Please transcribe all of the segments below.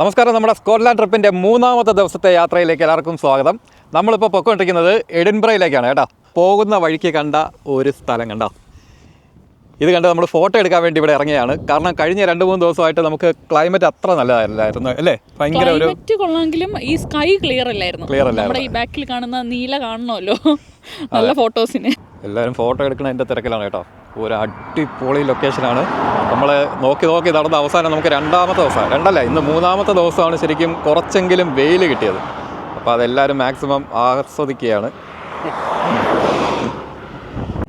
നമസ്കാരം. നമ്മുടെ സ്കോട്ട്ലാൻഡ് ട്രിപ്പിന്റെ മൂന്നാമത്തെ ദിവസത്തെ യാത്രയിലേക്ക് എല്ലാവർക്കും സ്വാഗതം. നമ്മളിപ്പോൾ പൊക്കോണ്ടിരിക്കുന്നത് എഡിൻബ്രയിലേക്കാണ് കേട്ടോ. പോകുന്ന വഴിക്ക് കണ്ട ഒരു സ്ഥലം കണ്ടോ? ഇത് കണ്ട് നമ്മൾ ഫോട്ടോ എടുക്കാൻ വേണ്ടി ഇവിടെ ഇറങ്ങിയാണ് കാരണം കഴിഞ്ഞ രണ്ട് മൂന്ന് ദിവസമായിട്ട് നമുക്ക് ക്ലൈമറ്റ് അത്ര നല്ലതല്ലായിരുന്നു അല്ലേ? ഭയങ്കര ഒരു കൊള്ളാമെങ്കിലും ഈ സ്കൈ ക്ലിയർ അല്ലായിരുന്നു. ക്ലിയർ അല്ലായിരുന്നു. ഈ ബാക്കിൽ കാണുന്ന നീല കാണണമല്ലോ. നല്ല ഫോട്ടോസിന്. എല്ലാവരും ഫോട്ടോ എടുക്കണതിന്റെ തിരക്കിലാണ് കേട്ടോ. ഒരു അടിപൊളി ലൊക്കേഷനാണ്. നമ്മൾ നോക്കി നോക്കി നടന്ന അവസാനം നമുക്ക് രണ്ടാമത്തെ ദിവസം രണ്ടല്ല ഇന്ന് മൂന്നാമത്തെ ദിവസമാണ് ശരിക്കും കുറച്ചെങ്കിലും വെയിൽ കിട്ടിയത്. അപ്പോൾ അതെല്ലാവരും മാക്സിമം ആസ്വദിക്കുകയാണ്.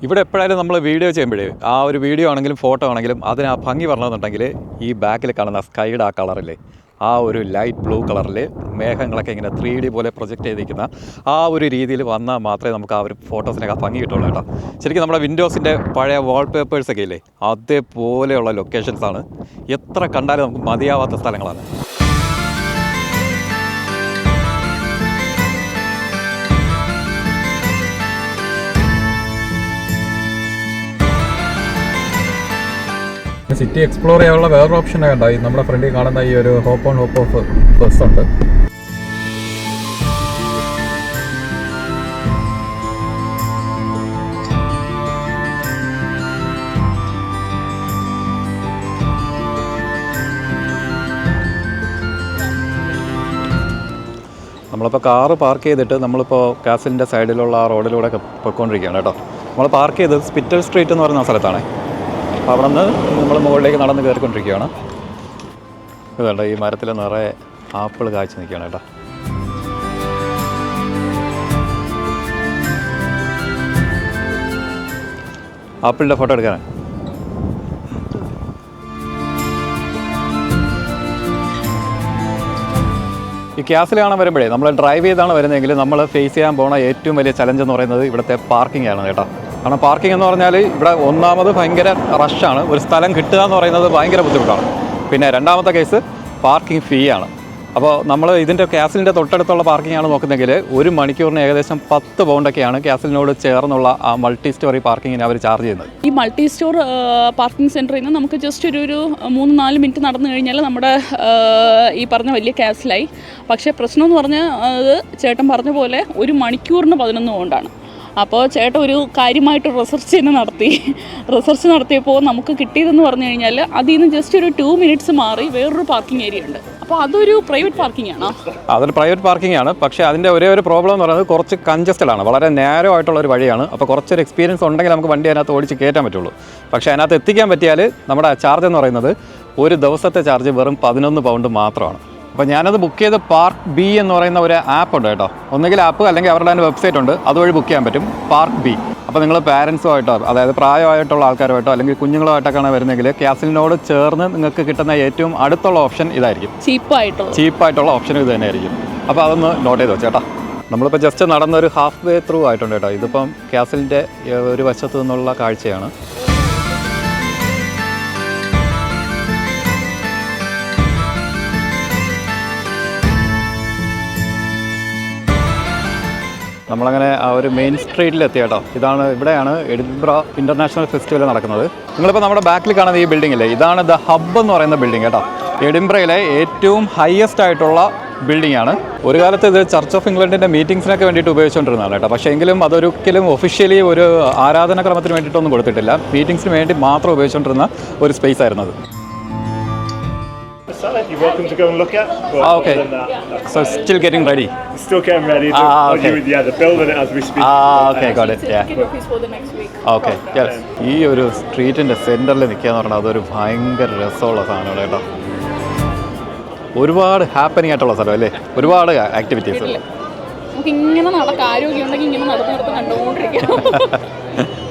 ഇവിടെ എപ്പോഴായാലും നമ്മൾ വീഡിയോ ചെയ്യുമ്പോഴേ ആ ഒരു വീഡിയോ ആണെങ്കിലും ഫോട്ടോ ആണെങ്കിലും അതിന് ആ ഭംഗി പറഞ്ഞതെന്നുണ്ടെങ്കിൽ ഈ ബാക്കിൽ കാണുന്ന സ്കൈയുടെ ആ കളറില്ലേ ആ ഒരു ലൈറ്റ് ബ്ലൂ കളറിൽ മേഘങ്ങളൊക്കെ ഇങ്ങനെ ത്രീ ഡി പോലെ പ്രൊജക്റ്റ് ചെയ്തിരിക്കുന്ന ആ ഒരു രീതിയിൽ വന്നാൽ മാത്രമേ നമുക്ക് ആ ഒരു ഫോട്ടോസിനൊക്കെ ഭംഗി കിട്ടുള്ളൂ കേട്ടോ. ശരിക്കും നമ്മുടെ വിൻഡോസിന്റെ പഴയ വാൾപേപ്പേഴ്സൊക്കെ ഇല്ലേ അതേപോലെയുള്ള ലൊക്കേഷൻസാണ് എത്ര കണ്ടാലും നമുക്ക് മതിയാവാത്ത സ്ഥലങ്ങളാണ്. സിറ്റി എക്സ്പ്ലോർ ചെയ്യാനുള്ള വേറൊരു ഓപ്ഷൻ കണ്ടോ ഈ നമ്മുടെ ഫ്രണ്ടിൽ കാണുന്ന ഈ ഒരു hop on hop off bus ഉണ്ട്. നമ്മളിപ്പോൾ കാറ് പാർക്ക് ചെയ്തിട്ട് നമ്മളിപ്പോൾ കാസിലിന്റെ സൈഡിലുള്ള ആ റോഡിലൂടെ പോയിക്കൊണ്ടിരിക്കുകയാണ് കേട്ടോ. നമ്മൾ പാർക്ക് ചെയ്തത് സ്പിറ്റൽ സ്ട്രീറ്റ് എന്ന് പറയുന്ന സ്ഥലത്താണ്. അപ്പോൾ അവിടെ നിന്ന് നമ്മൾ മുകളിലേക്ക് നടന്ന് കയറിക്കൊണ്ടിരിക്കുകയാണ്. ഇതുണ്ട് ഈ മരത്തിൽ നിറയെ ആപ്പിൾ കാച്ചു നിൽക്കുകയാണ് കേട്ടോ. ആപ്പിളിന്റെ ഫോട്ടോ എടുക്കാനാണ് ഈ ക്യാസിൽ കാണാൻ വരുമ്പോഴേ നമ്മൾ ഡ്രൈവ് ചെയ്താണ് വരുന്നതെങ്കിൽ നമ്മൾ ഫേസ് ചെയ്യാൻ പോകുന്ന ഏറ്റവും വലിയ ചലഞ്ച് എന്ന് പറയുന്നത് ഇവിടുത്തെ പാർക്കിംഗ് ആണ് കേട്ടോ. കാരണം പാർക്കിംഗ് എന്ന് പറഞ്ഞാൽ ഇവിടെ ഒന്നാമത് ഭയങ്കര റഷാണ് ഒരു സ്ഥലം കിട്ടുക എന്ന് പറയുന്നത് ഭയങ്കര ബുദ്ധിമുട്ടാണ്. പിന്നെ രണ്ടാമത്തെ കേസ് പാർക്കിംഗ് ഫീ ആണ്. അപ്പോൾ നമ്മൾ ഇതിന്റെ ക്യാസിലിന്റെ തൊട്ടടുത്തുള്ള പാർക്കിംഗ് ആണ് നോക്കുന്നതെങ്കിൽ ഒരു മണിക്കൂറിന് ഏകദേശം പത്ത് പൗണ്ടൊക്കെയാണ് ക്യാസിലിനോട് ചേർന്നുള്ള ആ മൾട്ടി സ്റ്റോറി പാർക്കിങ്ങിന് അവർ ചാർജ് ചെയ്യുന്നത്. ഈ മൾട്ടി സ്റ്റോർ പാർക്കിംഗ് സെന്ററിൽ നിന്ന് നമുക്ക് ജസ്റ്റ് ഒരു ഒരു മൂന്ന് നാല് മിനിറ്റ് നടന്നു കഴിഞ്ഞാൽ നമ്മുടെ ഈ പറഞ്ഞ വലിയ ക്യാസിലായി പക്ഷേ പ്രശ്നം എന്ന് പറഞ്ഞാൽ അത് ചേട്ടൻ പറഞ്ഞ പോലെ ഒരു മണിക്കൂറിന് പതിനൊന്ന് കൊണ്ടാണ് അപ്പോൾ ചേട്ടൻ ഒരു കാര്യമായിട്ട് റിസർച്ച് തന്നെ നടത്തി. റിസർച്ച് നടത്തിയപ്പോൾ നമുക്ക് കിട്ടിയതെന്ന് പറഞ്ഞു കഴിഞ്ഞാൽ അതിൽ നിന്ന് ജസ്റ്റ് ഒരു ടു മിനിറ്റ്സ് മാറി വേറൊരു പാർക്കിംഗ് ഏരിയ ഉണ്ട്. അപ്പോൾ അതൊരു പ്രൈവറ്റ് പാർക്കിംഗ് ആണോ? അതൊരു പ്രൈവറ്റ് പാർക്കിംഗ് ആണ്. പക്ഷേ അതിന്റെ ഒരേ ഒരു പ്രോബ്ലം എന്ന് പറയുന്നത് കുറച്ച് കൺജസ്റ്റഡ് ആണ്. വളരെ നേരോ ആയിട്ടുള്ള ഒരു വഴിയാണ്. അപ്പോൾ കുറച്ചൊരു എക്സ്പീരിയൻസ് ഉണ്ടെങ്കിൽ നമുക്ക് വണ്ടി അതിനകത്ത് ഓടിച്ച് കയറ്റാൻ പറ്റുള്ളൂ. പക്ഷേ അതിനകത്ത് എത്തിക്കാൻ പറ്റിയാൽ നമ്മുടെ ചാർജ് എന്ന് പറയുന്നത് ഒരു ദിവസത്തെ ചാർജ് വെറും പതിനൊന്ന് പൗണ്ട് മാത്രമാണ്. അപ്പോൾ ഞാനത് ബുക്ക് ചെയ്ത് പാർക്ക് ബി എന്ന് പറയുന്ന ഒരു ആപ്പ് ഉണ്ട് കേട്ടോ. ഒന്നുകിൽ ആപ്പ് അല്ലെങ്കിൽ അവരുടെ തന്നെ വെബ്സൈറ്റ് ഉണ്ട്. അതുവഴി ബുക്ക് ചെയ്യാൻ പറ്റും. പാർക്ക് ബി അപ്പോൾ നിങ്ങൾ പാരൻസുമായിട്ടോ അതായത് പ്രായമായിട്ടുള്ള ആൾക്കാരുമായിട്ടോ അല്ലെങ്കിൽ കുഞ്ഞുങ്ങളുമായിട്ടൊക്കെയാണ് വരുന്നെങ്കിൽ ക്യാസിലിനോട് ചേർന്ന് നിങ്ങൾക്ക് കിട്ടുന്ന ഏറ്റവും അടുത്തുള്ള ഓപ്ഷൻ ഇതായിരിക്കും. ചീപ്പായിട്ടുള്ള. ചീപ്പായിട്ടുള്ള ഓപ്ഷൻ ഇത് തന്നെയായിരിക്കും. അപ്പോൾ അതൊന്ന് നോട്ട് ചെയ്ത് വെച്ചേട്ടാ നമ്മളിപ്പോൾ ജസ്റ്റ് നടന്നൊരു ഹാഫ് വേ ത്രൂ ആയിട്ടുണ്ട് കേട്ടോ. ഇതിപ്പം ക്യാസിലിന്റെ ഒരു വശത്തു നിന്നുള്ള കാഴ്ചയാണ്. നമ്മളങ്ങനെ ആ ഒരു മെയിൻ സ്ട്രീറ്റിൽ എത്തി കേട്ടോ. ഇതാണ് ഇവിടെയാണ് എഡിബ്ര ഇന്റർനാഷണൽ ഫെസ്റ്റിവൽ നടക്കുന്നത്. നിങ്ങളിപ്പോൾ നമ്മുടെ ബാക്കിൽ കാണുന്ന ഈ ബിൽഡിംഗ് ഇല്ലേ? ഇതാണ് ദ ഹബ് എന്ന് പറയുന്ന ബിൽഡിംഗ് കേട്ടോ. എഡിംബ്രയിലെ ഏറ്റവും ഹയസ്റ്റ് ആയിട്ടുള്ള ബിൽഡിംഗ് ആണ്. ഒരു കാലത്ത് ഇത് ചർച്ച് ഓഫ് ഇംഗ്ലണ്ടിന്റെ മീറ്റിംഗ്സിനൊക്കെ വേണ്ടിയിട്ട് ഉപയോഗിച്ചുകൊണ്ടിരുന്നതാണ് കേട്ടോ. പക്ഷേ എങ്കിലും അതൊരിക്കലും ഒഫീഷ്യലി ഒരു ആരാധനാക്രമത്തിന് വേണ്ടിയിട്ടൊന്നും കൊടുത്തിട്ടില്ല. മീറ്റിംഗ്സിന് വേണ്ടി മാത്രം ഉപയോഗിച്ചുകൊണ്ടിരുന്ന ഒരു സ്പേസ് ആയിരുന്നു അത്. Salad, you're welcome to go and look at. Other than that, that's so still getting ready still getting ready. Ah, to, okay. you, yeah, they're building it as we speak. Okay uh, got it yeah okay ഈ ഒരു സ്ട്രീറ്റിന്റെ സെന്ററിൽ നിൽക്കുക എന്ന് പറഞ്ഞാൽ അതൊരു ഭയങ്കര രസമുള്ള സാധനമാണ് കേട്ടോ. ഒരുപാട് ഹാപ്പനിങ് ആയിട്ടുള്ള സ്ഥലം അല്ലേ? ഒരുപാട് ആക്ടിവിറ്റീസ് നമുക്ക് ഇങ്ങനെ നടക്കാം ആരോഗ്യം ഉണ്ടെങ്കിൽ ഇങ്ങനെ നടന്ന് നടന്ന് കണ്ടുകൊണ്ടിരിക്കാം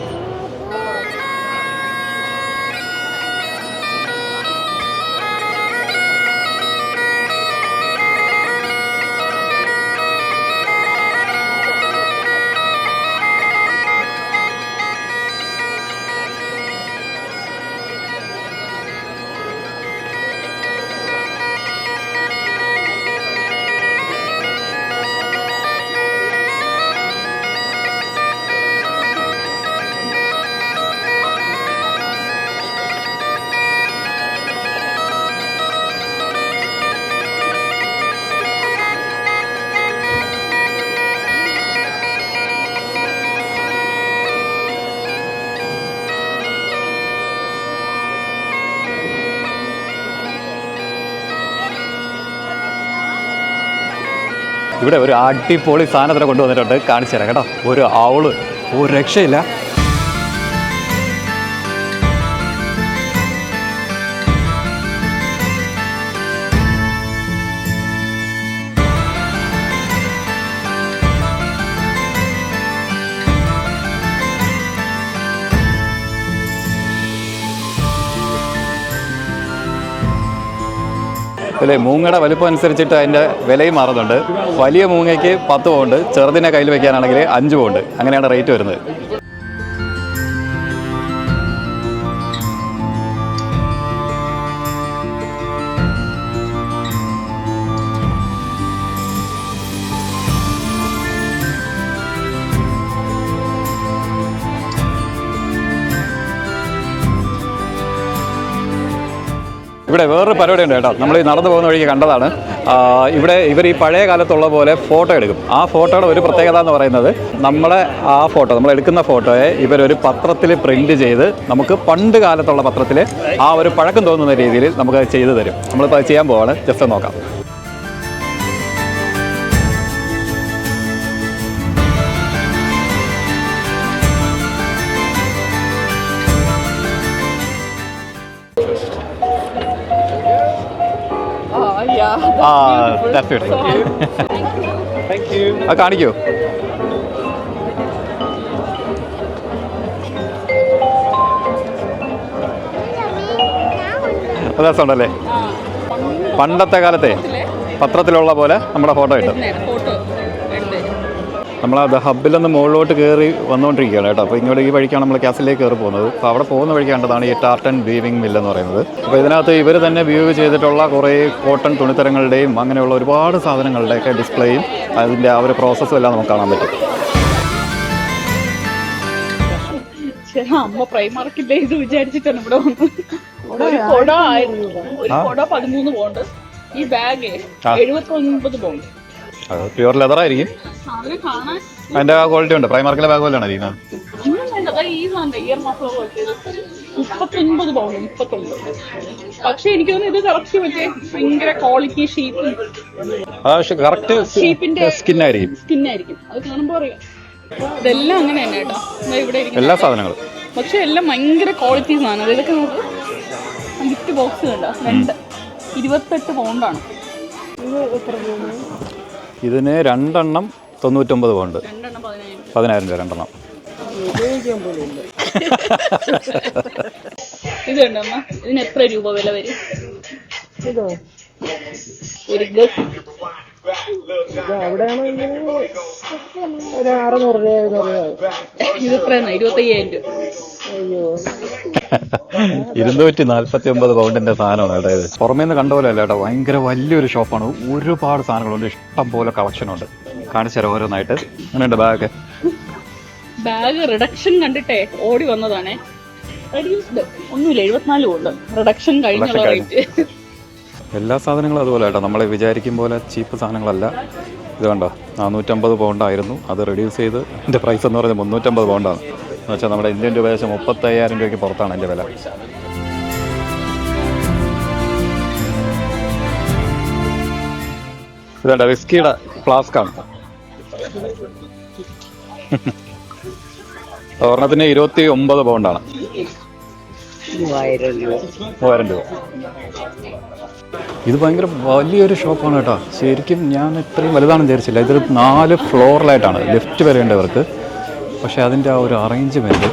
ഇവിടെ ഒരു അടിപൊളി സാധനത്തിനെ കൊണ്ടുവന്നിട്ടുണ്ട്. കാണിച്ചു തരാം കേട്ടോ. ഒരു ആവൾ ഒരു രക്ഷയില്ല. ഇതിലെ മൂങ്ങയുടെ വലിപ്പം അനുസരിച്ചിട്ട് അതിന്റെ വിലയും മാറുന്നുണ്ട്. വലിയ മൂങ്ങയ്ക്ക് പത്ത് പൗണ്ട് ചെറുതിനെ കയ്യിൽ വെക്കാനാണെങ്കിൽ അഞ്ച് പൗണ്ട്. അങ്ങനെയാണ് റേറ്റ് വരുന്നത്. ഇവിടെ വേറൊരു പരിപാടി ഉണ്ട് കേട്ടോ. നമ്മൾ ഈ നടന്നു പോകുന്ന വഴിക്ക് കണ്ടതാണ്. ഇവിടെ ഇവർ ഈ പഴയ കാലത്തുള്ള പോലെ ഫോട്ടോ എടുക്കും. ആ ഫോട്ടോയുടെ ഒരു പ്രത്യേകത എന്ന് പറയുന്നത് നമ്മളെ ആ ഫോട്ടോ നമ്മൾ എടുക്കുന്ന ഫോട്ടോയെ ഇവരൊരു പത്രത്തിൽ പ്രിന്റ് ചെയ്ത് നമുക്ക് പണ്ട് കാലത്തുള്ള പത്രത്തിൽ ആ ഒരു പഴക്കം തോന്നുന്ന രീതിയിൽ നമുക്ക് ചെയ്തു തരും. നമ്മളിപ്പോൾ ചെയ്യാൻ പോവാണ്. ജസ്റ്റ് നോക്കാം. ആ that's it. അത് കാണിക്കൂ. അത് രസമുണ്ടല്ലേ പണ്ടത്തെ കാലത്തെ പത്രത്തിലുള്ള പോലെ നമ്മുടെ ഫോട്ടോ കിട്ടും. നമ്മൾ അത് ഹബ്ബിൽ നിന്ന് മുകളിലോട്ട് കയറി വന്നുകൊണ്ടിരിക്കുകയാണ് കേട്ടോ. അപ്പോൾ ഇങ്ങോട്ട് ഈ വഴിക്കാണ് നമ്മൾ ക്യാസിലേക്ക് കയറി പോകുന്നത്. അപ്പോൾ അവിടെ പോകുന്ന വഴി കണ്ടതാണ് ഈ ടാർട്ടൻ വീവിംഗ് മില്ല് എന്ന് പറയുന്നത്. അപ്പോൾ ഇതിനകത്ത് ഇവർ തന്നെ വ്യൂവ് ചെയ്തിട്ടുള്ള കുറേ കോട്ടൺ തുണിത്തരങ്ങളുടെയും അങ്ങനെയുള്ള ഒരുപാട് സാധനങ്ങളുടെയൊക്കെ ഡിസ്പ്ലേയും അതിന്റെ ആ ഒരു പ്രോസസ്സും എല്ലാം നമുക്ക് കാണാൻ പറ്റും. അമ്മ പ്രൈമാർക്കിന്റെ ഇത് വിചാരിച്ചിട്ടാണ് ഇവിടെ വന്നത്. ഒരു കൊട ആയിരുന്നു ഒരു കൊട പതിമൂന്ന് പോണ്ട്. ഈ ബാഗ്. എഴുപത്തി ഒൻപത് പോണ്ട്. അത് പ്യുവർ ലെതർ ആയിരിക്കും. അതിന്റെ ആ ക്വാളിറ്റി ഉണ്ട്. പ്രൈമാർക്കിലെ ബാഗ് പോലെയാണ് ഇരിക്കുന്നത്. മുപ്പത്തൊൻപത് പൗണ്ട് മുപ്പത്തൊൻപത്. പക്ഷെ എനിക്ക് തോന്നുന്നു ഇത് കറക്റ്റ് മറ്റേ ഭയങ്കര ക്വാളിറ്റി ഷീപ്പ് അത് കറക്റ്റ് ഷീപ്പിന്റെ സ്കിന്നായിരിക്കും സ്കിന്നായിരിക്കും അത് കാണുമ്പോൾ അറിയാം. ഇതെല്ലാം അങ്ങനെ തന്നെ കേട്ടോ. ദാ ഇവിടെ എല്ലാ സാധനങ്ങളും. പക്ഷെ എല്ലാം ഭയങ്കര ക്വാളിറ്റി സാധനം. ഇതൊക്കെ നമുക്ക് ഗിഫ്റ്റ് ബോക്സ് കണ്ടോ? രണ്ട്. ഇരുപത്തെട്ട് പൗണ്ടാണ് ഇതിന് രണ്ടെണ്ണം തൊണ്ണൂറ്റൊമ്പത് പൗണ്ട്. രണ്ടെണ്ണം പതിനായിരം രൂപ രണ്ടെണ്ണം. ഇത് കണ്ടോ അമ്മ? ഇതിന് എത്ര രൂപ വില വരും? ഇതോ? ഒരു ഒരു രൂപ എഴുന്നൂറ് രൂപ. രൂപ. അയ്യോ. ഇരുന്നൂറ്റി നാൽപ്പത്തി ഒമ്പത് പൗണ്ടിന്റെ സാധനമാണ് കേട്ടോ ഇത്. പുറമേ നിന്ന് കണ്ട പോലെ അല്ല കേട്ടോ ഭയങ്കര വലിയൊരു ഷോപ്പാണ്. ഒരുപാട് സാധനങ്ങളുണ്ട് ഇഷ്ടം പോലെ കളക്ഷൻ ഉണ്ട്. കാണിച്ചു തരാം ഓരോന്നായിട്ട്. അങ്ങനെയുണ്ട് ബാഗ് ബാഗ് റിഡക്ഷൻ കണ്ടിട്ടേ ഓടി വന്നതാണേ. ഒന്നുമില്ല എഴുപത്തിനാല് കൊണ്ട് റിഡക്ഷൻ കഴിഞ്ഞുള്ള റേറ്റ് എല്ലാ സാധനങ്ങളും അതുപോലെ കേട്ടോ. നമ്മളെ വിചാരിക്കും പോലെ ചീപ്പ് സാധനങ്ങളല്ല. ഇത് കണ്ടോ? നാനൂറ്റമ്പത് പൗണ്ടായിരുന്നു അത് റെഡ്യൂസ് ചെയ്ത് എന്റെ പ്രൈസ് എന്ന് പറയുന്നത് മുന്നൂറ്റമ്പത് പൗണ്ടാണ് എന്ന് വെച്ചാൽ നമ്മുടെ ഇന്ത്യൻ രൂപ ഏകദേശം മുപ്പത്തയ്യായിരം രൂപയ്ക്ക് പുറത്താണ് എന്റെ വില. ഇതാണ്ട വിസ്കിയുടെ ഫ്ലാസ്കാണ് ഒരെണ്ണത്തിന് ഇരുപത്തി ഒമ്പത് പൗണ്ടാണ് മൂവായിരം രൂപ. മൂവായിരം രൂപ. ഇത് ഭയങ്കര വലിയൊരു ഷോപ്പാണ് കേട്ടോ. ശരിക്കും ഞാൻ ഇത്രയും വലുതാണെന്ന് വിചാരിച്ചില്ല. ഇതൊരു നാല് ഫ്ലോറിലായിട്ടാണ് ലിഫ്റ്റ് വരേണ്ട ഇവർക്ക് പക്ഷേ അതിന്റെ ആ ഒരു അറേഞ്ച്മെന്റ്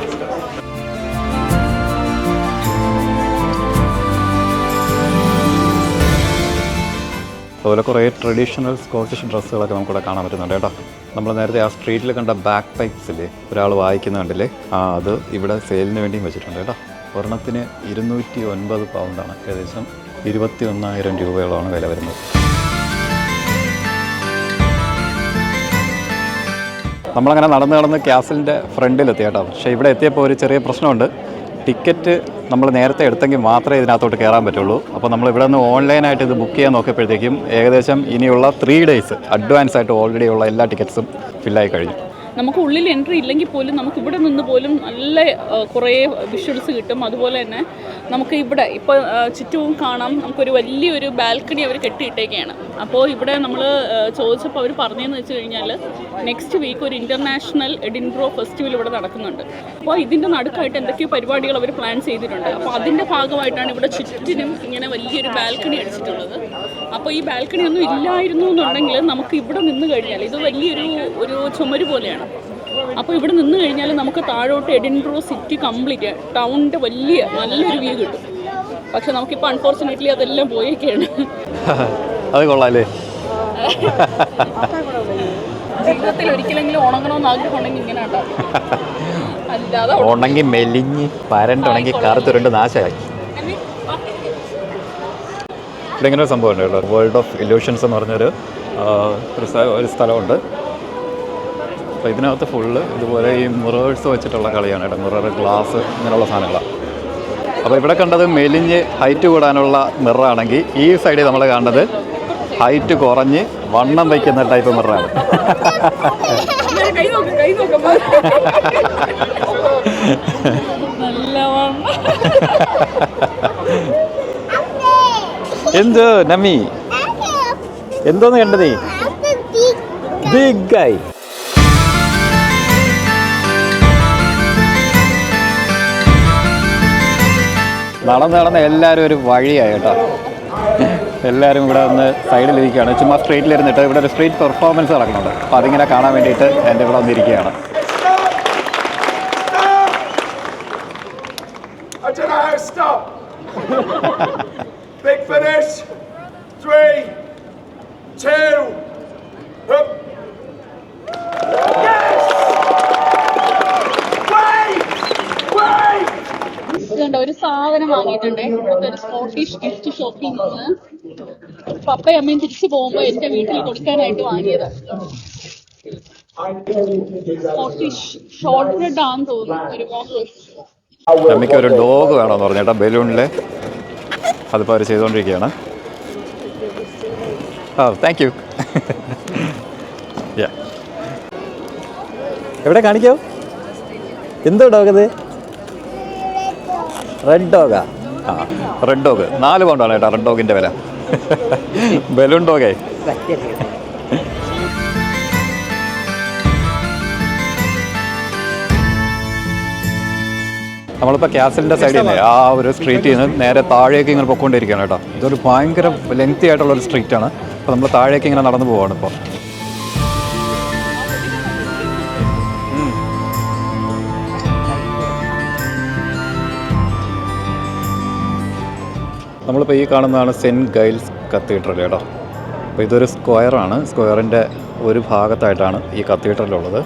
അതുപോലെ കുറേ ട്രഡീഷണൽ സ്കോട്ടിഷ് ഡ്രസ്സുകളൊക്കെ നമുക്കിവിടെ കാണാൻ പറ്റുന്നുണ്ട് കേട്ടോ. നമ്മൾ നേരത്തെ ആ സ്ട്രീറ്റിൽ കണ്ട ബാക്ക് പൈപ്സില്ലേ ഒരാൾ വായിക്കുന്ന കണ്ടില്ലേ? ആ അത് ഇവിടെ സെയിലിന് വേണ്ടിയും വെച്ചിട്ടുണ്ട് കേട്ടോ. ഒരെണ്ണത്തിന് ഇരുന്നൂറ്റി ഒൻപത് പൗണ്ടാണ് ഏകദേശം ഇരുപത്തി ഒന്നായിരം രൂപയോളമാണ് വില വരുന്നത്. നമ്മളങ്ങനെ നടന്ന് നടന്ന് ക്യാസലിന്റെ ഫ്രണ്ടിലെത്തി കേട്ടോ പക്ഷേ ഇവിടെ എത്തിയപ്പോൾ ഒരു ചെറിയ പ്രശ്നമുണ്ട്. ടിക്കറ്റ് നമ്മൾ നേരത്തെ എടുത്തെങ്കിൽ മാത്രമേ ഇതിനകത്തോട്ട് കയറാൻ പറ്റുള്ളൂ. അപ്പോൾ നമ്മൾ ഇവിടെ നിന്ന് ഓൺലൈനായിട്ട് ഇത് ബുക്ക് ചെയ്യാൻ നോക്കിയപ്പോഴത്തേക്കും ഏകദേശം ഇനിയുള്ള ത്രീ ഡേയ്സ് അഡ്വാൻസ് ആയിട്ട് ഓൾറെഡി ഉള്ള എല്ലാ ടിക്കറ്റ്സും ഫില്ലായി കഴിഞ്ഞു. നമുക്ക് ഉള്ളിൽ എൻട്രി ഇല്ലെങ്കിൽ പോലും നമുക്ക് ഇവിടെ നിന്ന് പോലും നല്ല കുറേ വിഷ്വൽസ് കിട്ടും. അതുപോലെ തന്നെ നമുക്ക് ഇവിടെ ഇപ്പോൾ ചുറ്റും കാണാം. നമുക്കൊരു വലിയൊരു ബാൽക്കണി അവർ കെട്ടിയിട്ടേക്കാണ്. അപ്പോൾ ഇവിടെ നമ്മൾ ചോദിച്ചപ്പോൾ അവർ പറഞ്ഞതെന്ന് വെച്ച് കഴിഞ്ഞാൽ നെക്സ്റ്റ് വീക്ക് ഒരു ഇന്റർനാഷണൽ എഡിൻബ്രോ ഫെസ്റ്റിവൽ ഇവിടെ നടക്കുന്നുണ്ട്. അപ്പോൾ ഇതിന്റെ നടുക്കായിട്ട് എന്തൊക്കെയോ പരിപാടികൾ അവർ പ്ലാൻ ചെയ്തിട്ടുണ്ട്. അപ്പോൾ അതിന്റെ ഭാഗമായിട്ടാണ് ഇവിടെ ചുറ്റിനും ഇങ്ങനെ വലിയൊരു ബാൽക്കണി അടിച്ചിട്ടുള്ളത്. അപ്പോൾ ഈ ബാൽക്കണി ഒന്നും ഇല്ലായിരുന്നു എന്നുണ്ടെങ്കിൽ നമുക്ക് ഇവിടെ നിന്ന് കഴിഞ്ഞാൽ ഇത് വലിയൊരു ഒരു ചുമര് പോലെയാണ്. അപ്പോൾ ഇവിടെ നിന്ന് കഴിഞ്ഞാൽ നമുക്ക് താഴോട്ട് എഡിൻഡ്രോ സിറ്റി കംപ്ലീറ്റ് ടൗണിന്റെ വലിയ നല്ലൊരു വ്യൂ കിട്ടും. പക്ഷെ നമുക്കിപ്പോൾ അൺഫോർച്ചുനേറ്റ്ലി അതെല്ലാം പോയേക്കാണ്. അത് കൊള്ളാല്ലേ? ജീവിതത്തിൽ ഒരിക്കലെങ്കിലും ഉണങ്ങണമെന്ന് ആഗ്രഹമുണ്ടെങ്കിൽ ഇങ്ങനെ ഉണ്ടാവും അല്ലാതെ ഉണങ്ങി മെലിഞ്ഞ് പരണ്ടുണങ്ങി കറുത്തുരുണ്ട് നാശമായി. ഇവിടെ ഇങ്ങനെ ഒരു സംഭവം ഉണ്ട് കേട്ടോ. വേൾഡ് ഓഫ് ഇല്യൂഷൻസ് എന്ന് പറഞ്ഞൊരു ഒരു ഒരു സ്ഥലമുണ്ട്. അപ്പോൾ ഇതിനകത്ത് ഫുള്ള് ഇതുപോലെ ഈ മിറേഴ്സ് വെച്ചിട്ടുള്ള കളിയാണ് കേട്ടോ. മിറർ ഗ്ലാസ് ഇങ്ങനെയുള്ള സാധനങ്ങളാണ്. അപ്പോൾ ഇവിടെ കണ്ടത് മെലിഞ്ഞ് ഹൈറ്റ് കൂടാനുള്ള മിററാണെങ്കിൽ ഈ സൈഡിൽ നമ്മൾ കാണുന്നത് ഹൈറ്റ് കുറഞ്ഞ് വണ്ണം വയ്ക്കുന്ന ടൈപ്പ് മിററാണ് വണ്ണം. എന്ത് നമ്മി എന്തോന്ന് കണ്ടതേ? ബിഗ് ആയി നടന്ന് നടന്ന് എല്ലാവരും ഒരു വഴിയായി കേട്ടോ. എല്ലാവരും ഇവിടെ ഒന്ന് സൈഡിലിരിക്കുകയാണ്. ചുമ്മാ സ്ട്രീറ്റിലിരുന്നിട്ട് ഇവിടെ ഒരു സ്ട്രീറ്റ് പെർഫോമൻസ് നടക്കുന്നുണ്ട്. അപ്പോൾ അതിങ്ങനെ കാണാൻ വേണ്ടിയിട്ട് എന്റെ ഇവിടെ വന്നിരിക്കുകയാണ്. ഇതുണ്ട്. ഒരു സാധനം വാങ്ങിയിട്ടുണ്ട്. ഇവിടുത്തെ ഒരു സ്കോട്ടിഷ് ഗിഫ്റ്റ് ഷോപ്പിൽ നിന്ന് പപ്പയും അമ്മയും തിരിച്ചു പോകുമ്പോൾ എന്റെ വീട്ടിൽ കൊടുക്കാനായിട്ട് വാങ്ങിയത്. സ്കോട്ടിഷ് ഷോർട്ട് ബ്രെഡ് ആണെന്ന് തോന്നുന്നു. ഒരു അമ്മയ്ക്ക് ഒരു ഡോഗ് വേണമെന്ന് പറഞ്ഞു ബലൂണിലെ അതിപ്പോ അതിപ്പോൾ അവർ ചെയ്തുകൊണ്ടിരിക്കുകയാണ് ആ താങ്ക് യു എവിടെ കാണിക്കോ എന്തോ ഡോഗ് ഇത്? റെഡ് ഡോഗാ ആ. റെഡ് ഡോഗ് നാല് പൗണ്ടാണ് കേട്ടോ റെഡ് ഡോഗിന്റെ വില. ബലൂൺ ഡോഗേ നമ്മളിപ്പോൾ ക്യാസലിന്റെ സൈഡിൽ നിന്ന് ആ ഒരു സ്ട്രീറ്റിൽ നിന്ന് നേരെ താഴേക്ക് ഇങ്ങനെ പൊക്കോണ്ടിരിക്കുകയാണ് കേട്ടോ. ഇതൊരു ഭയങ്കര ലെങ്തി ആയിട്ടുള്ള ഒരു സ്ട്രീറ്റാണ് അപ്പോൾ നമ്മൾ താഴേക്ക് ഇങ്ങനെ നടന്നു പോവാണ് ഇപ്പോൾ നമ്മളിപ്പോൾ ഈ കാണുന്നതാണ് സെന്റ് ഗൈൽസ് കത്തീഡ്രൽ കേട്ടോ. അപ്പോൾ ഇതൊരു സ്ക്വയറാണ് സ്ക്വയറിന്റെ ഒരു ഭാഗത്തായിട്ടാണ് ഈ കത്തീഡ്രൽ ഉള്ളത്.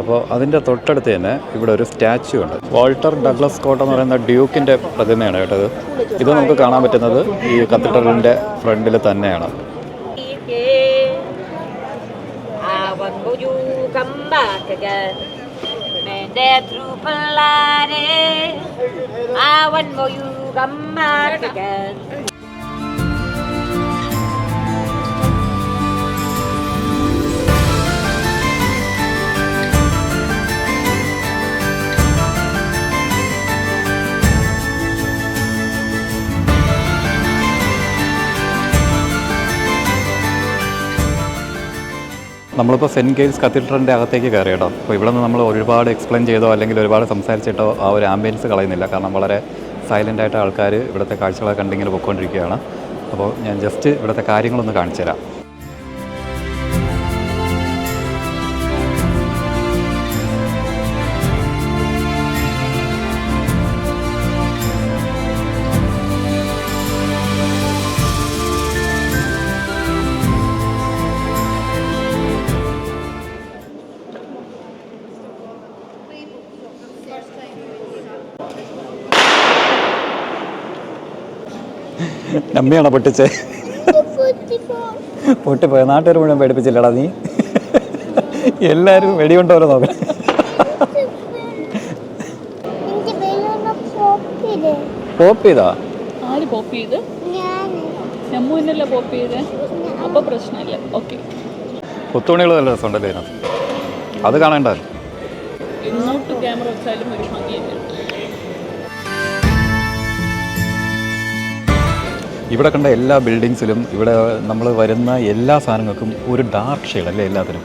അപ്പോൾ അതിന്റെ തൊട്ടടുത്ത് തന്നെ ഇവിടെ ഒരു സ്റ്റാച്ചു ഉണ്ട്. വാൾട്ടർ ഡഗ്ലസ് സ്കോട്ട് എന്ന് പറയുന്ന ഡ്യൂക്കിന്റെ പ്രതിമയാണ് കേട്ടത് ഇത്. നമുക്ക് കാണാൻ പറ്റുന്നത് ഈ കത്തീഡ്രലിന്റെ ഫ്രണ്ടിൽ തന്നെയാണ്. you come back again. നമ്മളിപ്പോൾ സെന്റ് ഗെയിൽസ് കത്തീഡ്രലിന്റെ അകത്തേക്ക് കയറി കേട്ടോ അപ്പോൾ ഇവിടെ നിന്ന് നമ്മൾ ഒരുപാട് എക്സ്പ്ലെയിൻ ചെയ്തോ അല്ലെങ്കിൽ ഒരുപാട് സംസാരിച്ചിട്ടോ ആ ഒരു ആംബിയൻസ് കളയുന്നില്ല കാരണം വളരെ സൈലന്റ് ആയിട്ട് ആൾക്കാർ ഇവിടുത്തെ കാഴ്ചകളൊക്കെ കണ്ടിങ്ങനെ പൊയ്ക്കൊണ്ടിരിക്കുകയാണ്. അപ്പോൾ ഞാൻ ജസ്റ്റ് ഇവിടുത്തെ കാര്യങ്ങളൊന്ന് കാണിച്ചു തരാം അമ്മയാണോ പൊട്ടിച്ചേ? പൊട്ടിപ്പോയ. നാട്ടുകാർ മുഴുവൻ പേടിപ്പിച്ചില്ലടാ നീ. എല്ലാവരും വെടിയുണ്ടോലോ നോക്കണം ബലൂണ് പോപ്പ് ചെയ്തേ? ആര് പോപ്പ് ചെയ്ത്? തന്നെയല്ലേ പോപ്പ് ചെയ്ത്? അപ്പോൾ പ്രശ്നമില്ല. ഓക്കെ പുത്തുണികൾ നല്ല രസമുണ്ടല്ലേ അത് എങ്ങോട്ട് ക്യാമറ വെച്ചാലും ഒരു ഭംഗിയില്ല. ഇവിടെ കണ്ട എല്ലാ ബിൽഡിങ്സിലും ഇവിടെ നമ്മൾ വരുന്ന എല്ലാ സാധനങ്ങൾക്കും ഒരു ഡാർക്ക് ഷെയ്ഡ് അല്ലേ എല്ലാത്തിനും?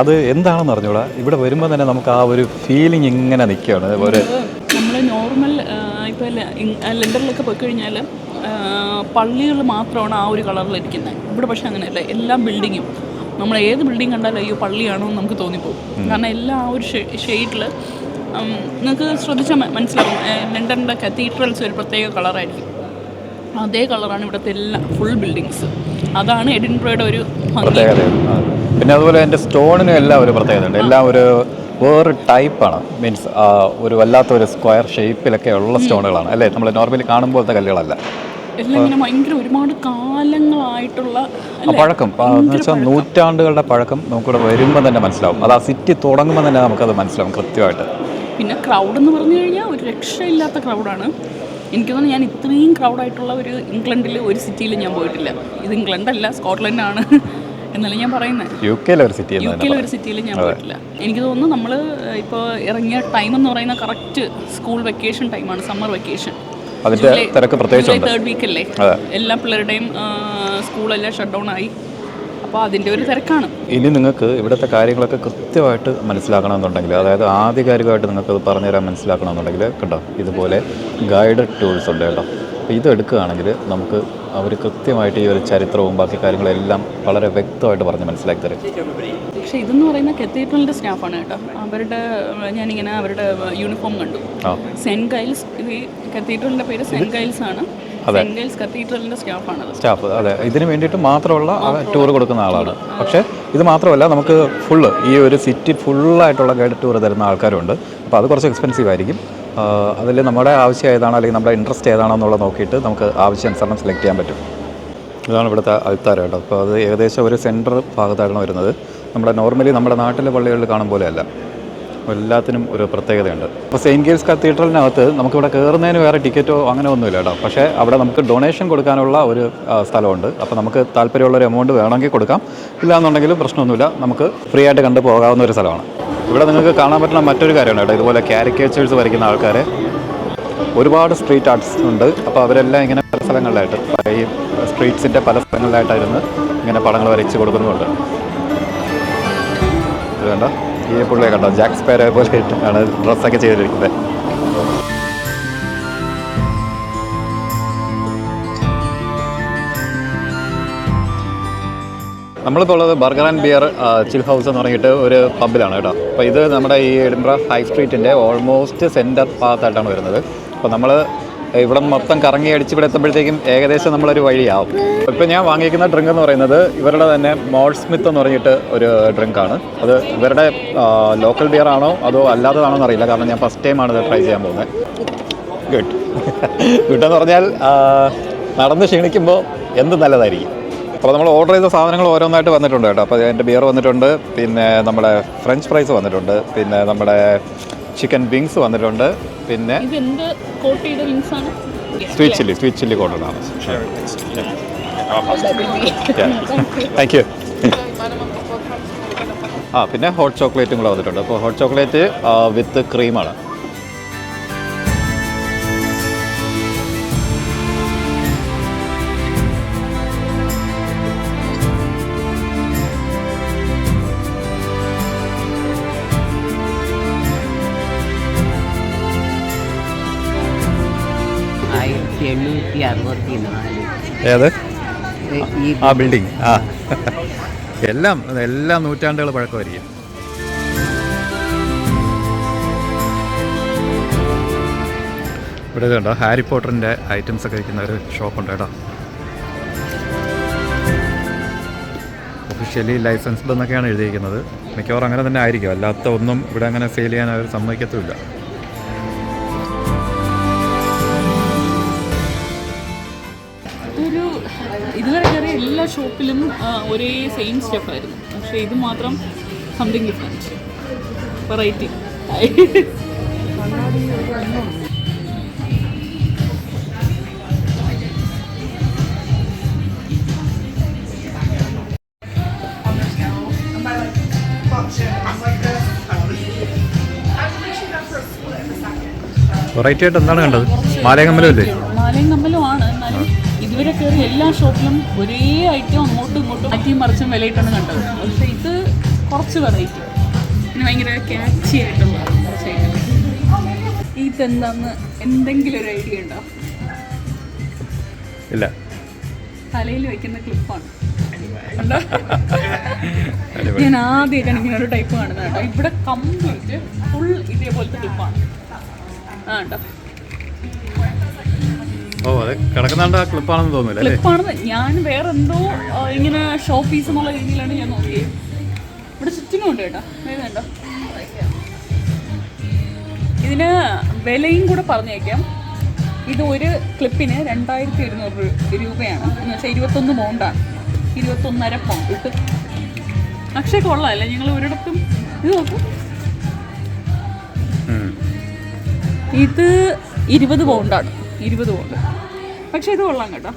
അത് എന്താണെന്ന് അറിഞ്ഞൂടാ? ഇവിടെ വരുമ്പോൾ തന്നെ നമുക്ക് ആ ഒരു ഫീലിംഗ് ഇങ്ങനെ നിൽക്കുകയാണ്. ഒരു നമ്മൾ നോർമൽ ഇപ്പോൾ ലണ്ടനിലൊക്കെ പോയി കഴിഞ്ഞാൽ പള്ളികൾ മാത്രമാണ് ആ ഒരു കളറിലിരിക്കുന്നത് ഇവിടെ പക്ഷെ അങ്ങനെയല്ല. എല്ലാ ബിൽഡിങ്ങും നമ്മൾ ഏത് ബിൽഡിംഗ് കണ്ടാലും അയ്യോ പള്ളിയാണോ എന്ന് നമുക്ക് തോന്നിപ്പോകും കാരണം എല്ലാ ആ ഒരു ഷെയ്ഡിൽ നിങ്ങൾക്ക് ശ്രദ്ധിച്ചാൽ മനസ്സിലാവും. ലണ്ടനിലെ കത്തീഡ്രൽസ് ഒരു പ്രത്യേക കളറായിരിക്കും അതേ കളറാണ് ഇവിടുത്തെ എല്ലാ ഫുൾ ബിൽഡിങ്സ് അതാണ് എഡിൻബ്രയുടെ ഒരു പ്രത്യേകത. പിന്നെ അതുപോലെ എന്റെ സ്റ്റോണിനും എല്ലാം ഒരു പ്രത്യേകതയുണ്ട് എല്ലാം ഒരു വേറെ ടൈപ്പാണ് മീൻസ് ഒരു വല്ലാത്ത ഒരു സ്ക്വയർ ഷേപ്പിലൊക്കെ ഉള്ള സ്റ്റോണുകളാണ്. അല്ലേ? നമ്മൾ നോർമലി കാണുമ്പോഴത്തെ കല്ലുകളല്ല. എല്ലാം ഇങ്ങനെ ഭയങ്കര ഒരുപാട് കാലങ്ങളായിട്ടുള്ള? പഴക്കം. എന്ന് വെച്ചാൽ നൂറ്റാണ്ടുകളുടെ പഴക്കം നമുക്കിവിടെ വരുമ്പോൾ തന്നെ മനസ്സിലാവും. അത് ആ സിറ്റി തുടങ്ങുമ്പോൾ തന്നെ നമുക്കത് മനസ്സിലാവും കൃത്യമായിട്ട്. പിന്നെ ക്രൗഡ് എന്ന് പറഞ്ഞു കഴിഞ്ഞാൽ ഒരു രക്ഷയില്ലാത്ത ക്രൗഡാണ് എനിക്ക് തോന്നുന്നു ഞാൻ ഇത്രയും ക്രൗഡായിട്ടുള്ള ഒരു ഇംഗ്ലണ്ടിൽ ഒരു സിറ്റിയിൽ ഞാൻ പോയിട്ടില്ല. ഇത് ഇംഗ്ലണ്ട് അല്ല സ്കോട്ട്ലൻഡ് ആണ് എന്നല്ല ഞാൻ പറയുന്നത് യു കെയിലെ ഒരു സിറ്റി യു കെയിലെ ഒരു സിറ്റിയിൽ ഞാൻ പോയിട്ടില്ല. എനിക്ക് തോന്നുന്നു നമ്മൾ ഇപ്പോൾ ഇറങ്ങിയ ടൈം എന്ന് പറയുന്ന കറക്റ്റ് സ്കൂൾ വെക്കേഷൻ ടൈമാണ് സമ്മർ വെക്കേഷൻ അതിന്റെ തിരക്ക് പ്രത്യേകിച്ചുണ്ട്. തേർഡ് വീക്ക് അല്ലേ? അതെ. എല്ലാ പിള്ളേരുടെയും സ്കൂളെല്ലാം ഷട്ട് ഡൗൺ ആയി. അപ്പോൾ അതിന്റെ ഒരു തിരക്കാണ്. ഇനി നിങ്ങൾക്ക് ഇവിടുത്തെ കാര്യങ്ങളൊക്കെ കൃത്യമായിട്ട് മനസ്സിലാക്കണമെന്നുണ്ടെങ്കിൽ അതായത് ആധികാരികമായിട്ട് നിങ്ങൾക്ക് അത് പറഞ്ഞുതരാൻ മനസ്സിലാക്കണമെന്നുണ്ടെങ്കിൽ കേട്ടോ ഇതുപോലെ ഗൈഡഡ് ടൂൾസ് ഉണ്ട് കേട്ടോ. അപ്പോൾ ഇത് എടുക്കുകയാണെങ്കിൽ നമുക്ക് അവർ കൃത്യമായിട്ട് ഈ ഒരു ചരിത്രവും ബാക്കി കാര്യങ്ങളെല്ലാം വളരെ വ്യക്തമായിട്ട് പറഞ്ഞ് മനസ്സിലാക്കി തരും. പക്ഷേ ഇതെന്ന് പറയുന്ന കത്തീഡ്രലിന്റെ സ്റ്റാഫാണ് കേട്ടോ. അവരുടെ ഞാനിങ്ങനെ അവരുടെ യൂണിഫോം കണ്ടു. സെന്റ് ഗൈൽസ് ഈ കത്തീഡ്രലിന്റെ പേര് സെന്റ് ഗൈൽസ് ആണ്. സ്റ്റാഫ് അതെ. ഇതിന് വേണ്ടിയിട്ട് മാത്രമുള്ള ടൂർ കൊടുക്കുന്ന ആളാണ്. പക്ഷേ ഇത് മാത്രമല്ല നമുക്ക് ഫുള്ള് ഈ ഒരു സിറ്റി ഫുള്ളായിട്ടുള്ള ഗൈഡ് ടൂർ തരുന്ന ആൾക്കാരുണ്ട്. അപ്പോൾ അത് കുറച്ച് എക്സ്പെൻസീവ് ആയിരിക്കും. അതിൽ നമ്മുടെ ആവശ്യം ഏതാണോ അല്ലെങ്കിൽ നമ്മുടെ ഇൻട്രസ്റ്റ് ഏതാണോ എന്നുള്ളത് നോക്കിയിട്ട് നമുക്ക് ആവശ്യാനുസരണം സെലക്ട് ചെയ്യാൻ പറ്റും. ഇതാണ് ഇവിടുത്തെ അൽത്താര കേട്ടോ. അപ്പോൾ അത് ഏകദേശം ഒരു സെന്റർ ഭാഗത്താണ് വരുന്നത്. നമ്മുടെ നോർമലി നമ്മുടെ നാട്ടിലെ പള്ളികളിൽ കാണും പോലെയല്ല. എല്ലാത്തിനും ഒരു പ്രത്യേകതയുണ്ട്. അപ്പോൾ സെയിന്റ് ഗേൽസ് കത്തീഡ്രലിനകത്ത് നമുക്കിവിടെ കയറുന്നതിന് വേറെ ടിക്കറ്റോ അങ്ങനെ ഒന്നുമില്ല കേട്ടോ. പക്ഷേ അവിടെ നമുക്ക് ഡൊണേഷൻ കൊടുക്കാനുള്ള ഒരു സ്ഥലമുണ്ട്. അപ്പോൾ നമുക്ക് താല്പര്യമുള്ള ഒരു എമൗണ്ട് വേണമെങ്കിൽ കൊടുക്കാം. ഇല്ലാന്നുണ്ടെങ്കിലും പ്രശ്നമൊന്നുമില്ല. നമുക്ക് ഫ്രീ ആയിട്ട് കണ്ടു പോകാവുന്ന ഒരു സ്ഥലമാണ്. ഇവിടെ നിങ്ങൾക്ക് കാണാൻ പറ്റുന്ന മറ്റൊരു കാര്യമാണ് കേട്ടോ. ഇതുപോലെ കാരിക്കേച്ചേഴ്സ് വരയ്ക്കുന്ന ആൾക്കാരെ. ഒരുപാട് സ്ട്രീറ്റ് ആർട്സ് ഉണ്ട്. അപ്പോൾ അവരെല്ലാം ഇങ്ങനെ പല സ്ഥലങ്ങളിലായിട്ട് ഈ സ്ട്രീറ്റ്സിന്റെ പല സ്ഥലങ്ങളിലായിട്ടായിരുന്നു ഇങ്ങനെ പടങ്ങൾ വരച്ച് കൊടുക്കുന്നുമുണ്ട്. ഇത് കണ്ടോ? ഈ പുള്ളിയെ കണ്ടോ? ജാക്സ് പേരെ പോലെ ആണ് ഡ്രസ്സൊക്കെ ചെയ്തിരിക്കുന്നത്. നമ്മളിപ്പോൾ ഉള്ളത് burger and beer chill house എന്ന് പറഞ്ഞിട്ട് ഒരു പബ്ബിലാണ് കേട്ടോ. അപ്പോൾ ഇത് നമ്മുടെ ഈ എഡിൻബ്ര ഹൈ സ്ട്രീറ്റിന്റെ ഓൾമോസ്റ്റ് സെന്റർ ഭാഗത്തായിട്ടാണ് വരുന്നത്. അപ്പോൾ നമ്മൾ ഇവിടെ മൊത്തം കറങ്ങി അടിച്ച് ഇവിടെ എത്തുമ്പോഴത്തേക്കും ഏകദേശം നമ്മളൊരു വഴിയാവും. ഇപ്പോൾ ഞാൻ വാങ്ങിക്കുന്ന ഡ്രിങ്ക് എന്ന് പറയുന്നത് ഇവരുടെ തന്നെ മോൾ സ്മിത്ത് എന്ന് പറഞ്ഞിട്ട് ഒരു ഡ്രിങ്കാണ്. അത് ഇവരുടെ ലോക്കൽ ബിയർ ആണോ അതോ അല്ലാത്തതാണോ എന്നറിയില്ല. കാരണം ഞാൻ ഫസ്റ്റ് ടൈമാണ് ഇത് ട്രൈ ചെയ്യാൻ പോകുന്നത്. ഗുഡ് ഗുഡ് എന്ന് പറഞ്ഞാൽ നടന്ന് ക്ഷീണിക്കുമ്പോൾ എന്ത് നല്ലതായിരിക്കും. അപ്പോൾ നമ്മൾ ഓർഡർ ചെയ്ത സാധനങ്ങൾ ഓരോന്നായിട്ട് വന്നിട്ടുണ്ട് കേട്ടോ. അപ്പോൾ എന്റെ ബിയർ വന്നിട്ടുണ്ട് പിന്നെ നമ്മുടെ ഫ്രഞ്ച് ഫ്രൈസ് വന്നിട്ടുണ്ട് പിന്നെ നമ്മുടെ ചിക്കൻ വിങ്സ് വന്നിട്ടുണ്ട്. പിന്നെ സ്വീറ്റ് ചില്ലി സ്വീറ്റ് ചില്ലി കൊണ്ടുവന്നാണ് താങ്ക് യു ആ പിന്നെ ഹോട്ട് ചോക്ലേറ്റും കൂടെ വന്നിട്ടുണ്ട്. അപ്പോൾ ഹോട്ട് ചോക്ലേറ്റ് വിത്ത് ക്രീമാണ് ഏത്? ആ ബിൽഡിംഗ് ആ. എല്ലാം എല്ലാം നൂറ്റാണ്ടുകൾ പഴക്കമായിരിക്കും. ഇവിടെ കണ്ടോ ഹാരി പോട്ടറിന്റെ ഐറ്റംസ് ഒക്കെ വിൽക്കുന്ന ഒരു ഷോപ്പുണ്ട് കേട്ടോ. ഒഫീഷ്യലി ലൈസൻസ്ഡ് എന്നൊക്കെയാണ് എഴുതിയിരിക്കുന്നത്. മിക്കവാറും അങ്ങനെ തന്നെ ആയിരിക്കും. അല്ലാത്ത ഒന്നും ഇവിടെ അങ്ങനെ സെയിൽ ചെയ്യാൻ അവർ സമ്മതിക്കത്തുമില്ല. ഷേപ്പിലും ഒരേ സെയിം സ്റ്റെപ്പായിരുന്നു. പക്ഷേ ഇത് മാത്രം സംതിങ് ഡിഫറെന്റ് വെറൈറ്റി. വെറൈറ്റി ആയിട്ട് എന്താണ് കണ്ടത്? മാലയം മാലയങ്കമ്പലം അല്ലേ? മാലയങ്കമ്പലം ആണ്. ഇതുവരെ കയറി എല്ലാ ഷോപ്പിലും ഒരേ ഐറ്റം അങ്ങോട്ടും ഇങ്ങോട്ടും അറ്റിയും മറിച്ചും വിലയിട്ടാണ് കണ്ടത്. പക്ഷെ ഇത് കുറച്ച് വെറൈറ്റി പിന്നെ ഭയങ്കര ക്യാച്ചി ആയിട്ടുള്ള. ഇതെന്താന്ന് എന്തെങ്കിലും ഒരു ഐഡിയ ഉണ്ടോ? ഇല്ല. തലയിൽ വെക്കുന്ന ക്ലിപ്പാണ്? ഞാൻ ആദ്യമായിട്ടാണ് ഇങ്ങനെ ഒരു ടൈപ്പ് കാണുന്നത് കേട്ടോ. ഇവിടെ കംപ്ലീറ്റ് ഫുൾ ഇതേപോലത്തെ ക്ലിപ്പാണ് ആ കേട്ടോ ഓ അത്. കിടക്കുന്നാണ്ട് ആ ക്ലിപ്പാണെന്ന് തോന്നുന്നില്ല അല്ലേ? ക്ലിപ്പാണെന്ന് ഞാൻ വേറെ എന്തോ ഇങ്ങനെ ഷോ പീസ് എന്നുള്ള രീതിയിലാണ് ഞാൻ നോക്കിയത് ഇവിടെ ചുറ്റിനും ഉണ്ട് കേട്ടോ. വേണ്ടോ ഇതിന് വിലയും കൂടെ പറഞ്ഞേക്കാം. ഇത് ഒരു ക്ലിപ്പിന് രണ്ടായിരത്തി ഒരുന്നൂറ് രൂപയാണ്. എന്ന് വെച്ചാൽ ഇരുപത്തൊന്ന് പൗണ്ടാണ്. ഇരുപത്തൊന്നര പൗണ്ട്. ഇത് പക്ഷേ കൊള്ളാമല്ല ഞങ്ങൾ ഒരിടത്തും ഇത് നോക്കും. ഇത് ഇരുപത് പൗണ്ടാണ്. ഇരുപത് ഉണ്ട് പക്ഷേ ഇത് കൊള്ളാം കേട്ടോ.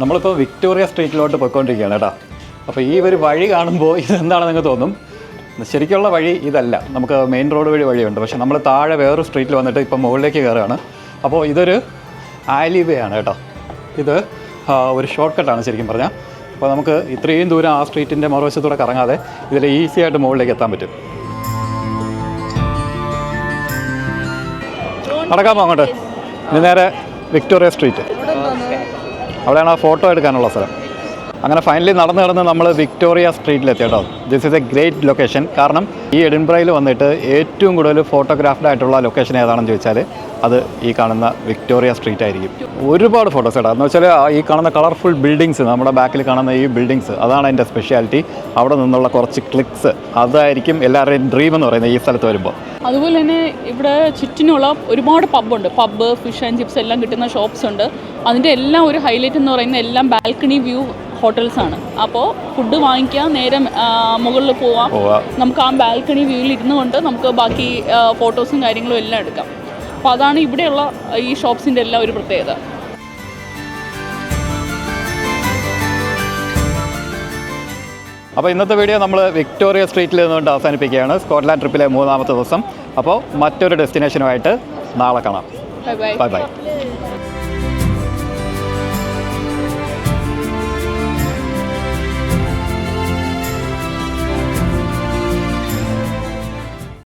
നമ്മളിപ്പോൾ വിക്ടോറിയ സ്ട്രീറ്റിലോട്ട് പോയിക്കൊണ്ടിരിക്കുകയാണ് കേട്ടോ. അപ്പോൾ ഈ ഒരു വഴി കാണുമ്പോൾ ഇതെന്താണെന്ന് നിങ്ങൾക്ക് തോന്നും? ശരിക്കുള്ള വഴി ഇതല്ല. നമുക്ക് മെയിൻ റോഡ് വഴി വഴിയുണ്ട്. പക്ഷേ നമ്മൾ താഴെ വേറൊരു സ്ട്രീറ്റിൽ വന്നിട്ട് ഇപ്പം മുകളിലേക്ക് കയറുകയാണ്. അപ്പോൾ ഇതൊരു ആലിവേ ആണ് കേട്ടോ. ഇത് ഒരു ഷോർട്ട് കട്ടാണ് ശരിക്കും പറഞ്ഞാൽ അപ്പോൾ നമുക്ക് ഇത്രയും ദൂരം ആ സ്ട്രീറ്റിന്റെ മറുവശത്തൂടെ കറങ്ങാതെ ഇതിൽ ഈസി ആയിട്ട് മുകളിലേക്ക് എത്താൻ പറ്റും. നടക്കാമോ അങ്ങോട്ട്? ഇനി നേരെ വിക്ടോറിയ സ്ട്രീറ്റ് അവിടെയാണ് ആ ഫോട്ടോ എടുക്കാനുള്ള സ്ഥലം. അങ്ങനെ ഫൈനലി നടന്ന് നടന്ന് നമ്മൾ വിക്ടോറിയ സ്ട്രീറ്റിലെത്തി കേട്ടോ. This is a great location കാരണം ഈ എഡിൻബ്രയിൽ വന്നിട്ട് ഏറ്റവും കൂടുതൽ ഫോട്ടോഗ്രാഫ്ഡ് ആയിട്ടുള്ള ലൊക്കേഷൻ ഏതാണെന്ന് ചോദിച്ചാൽ അത് ഈ കാണുന്ന വിക്ടോറിയ സ്ട്രീറ്റ് ആയിരിക്കും. ഒരുപാട് ഫോട്ടോസ് ഇടാം എന്ന് വെച്ചാൽ ഈ കാണുന്ന കളർഫുൾ ബിൽഡിങ്സ് നമ്മുടെ ബാക്കിൽ കാണുന്ന ഈ ബിൽഡിങ്സ് അതാണ് എന്റെ സ്പെഷ്യാലിറ്റി അവിടെ നിന്നുള്ള കുറച്ച് ക്ലിക്സ് അതായിരിക്കും എല്ലാവരുടെയും ഡ്രീം എന്ന് പറയുന്നത് ഈ സ്ഥലത്ത് വരുമ്പോൾ അതുപോലെ തന്നെ ഇവിടെ ചുറ്റിനുള്ള ഒരുപാട് പബ്ബുണ്ട് പബ്ബ് ഫിഷ് ആൻഡ് ചിപ്സ് എല്ലാം കിട്ടുന്ന ഷോപ്സ് ഉണ്ട്. അതിന്റെ എല്ലാം ഒരു ഹൈലൈറ്റ് എന്ന് പറയുന്നത് എല്ലാം ബാൽക്കണി വ്യൂ ഹോട്ടൽസ് ആണ് അപ്പോൾ ഫുഡ് വാങ്ങിക്കാം നേരെ മുകളിൽ പോവാം. നമുക്ക് ആ ബാൽക്കണി വ്യൂവിൽ ഇരുന്നു കൊണ്ട് നമുക്ക് ബാക്കി ഫോട്ടോസും കാര്യങ്ങളും എല്ലാം എടുക്കാം. അപ്പോൾ അതാണ് ഇവിടെയുള്ള ഈ ഷോപ്സിന്റെ എല്ലാം ഒരു പ്രത്യേകത. അപ്പോൾ ഇന്നത്തെ വീഡിയോ നമ്മൾ വിക്ടോറിയ സ്ട്രീറ്റിൽ നിന്നുകൊണ്ട് അവസാനിപ്പിക്കുകയാണ്. സ്കോട്ട്ലാൻഡ് ട്രിപ്പിലെ മൂന്നാമത്തെ ദിവസം. അപ്പോൾ മറ്റൊരു ഡെസ്റ്റിനേഷനുമായിട്ട് നാളെ കാണാം. Bye bye.